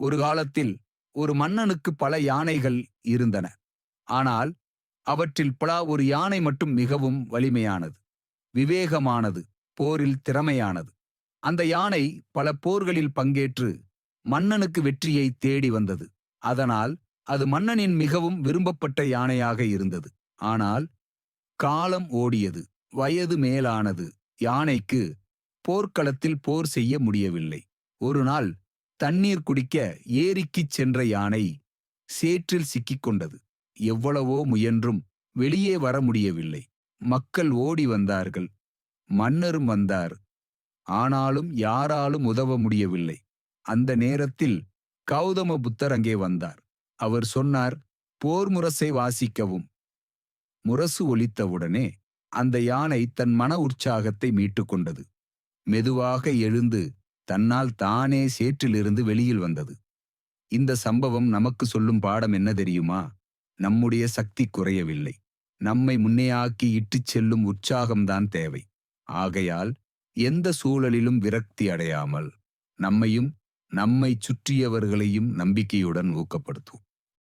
ஒரு காலத்தில் ஒரு மன்னனுக்கு பல யானைகள் இருந்தன. ஆனால் அவற்றில் பலா ஒரு யானை மட்டும் மிகவும் வலிமையானது விவேகமானது போரில் திறமையானது. அந்த யானை பல போர்களில் பங்கேற்று மன்னனுக்கு வெற்றியை தேடி வந்தது. அதனால் அது மன்னனின் மிகவும் விரும்பப்பட்ட யானையாக இருந்தது. ஆனால் காலம் ஓடியது வயது மேலானது. யானைக்கு போர்க்களத்தில் போர் செய்ய முடியவில்லை. ஒரு நாள் தண்ணீர் குடிக்க ஏரிக்குச் சென்ற யானை சேற்றில் சிக்கிக் கொண்டது. எவ்வளவோ முயன்றும் வெளியே வர முடியவில்லை. மக்கள் ஓடி வந்தார்கள். மன்னரும் வந்தார். ஆனாலும் யாராலும் உதவ முடியவில்லை. அந்த நேரத்தில் கௌதம புத்தர் அங்கே வந்தார். அவர் சொன்னார் போர் முரசை வாசிக்கவும். முரசு ஒலித்தவுடனே அந்த யானை தன் மன உற்சாகத்தை மீட்டுக்கொண்டது மெதுவாக எழுந்து தன்னால் தானே சேற்றிலிருந்து வெளியில் வந்தது. இந்த சம்பவம் நமக்கு சொல்லும் பாடம் என்ன தெரியுமா? நம்முடைய சக்தி குறையவில்லை. நம்மை முன்னையாக்கி இட்டுச் செல்லும் உற்சாகம்தான் தேவை. ஆகையால் எந்த சூழலிலும் விரக்தி அடையாமல் நம்மையும் நம்மை சுற்றியவர்களையும் நம்பிக்கையுடன் ஊக்கப்படுத்தும்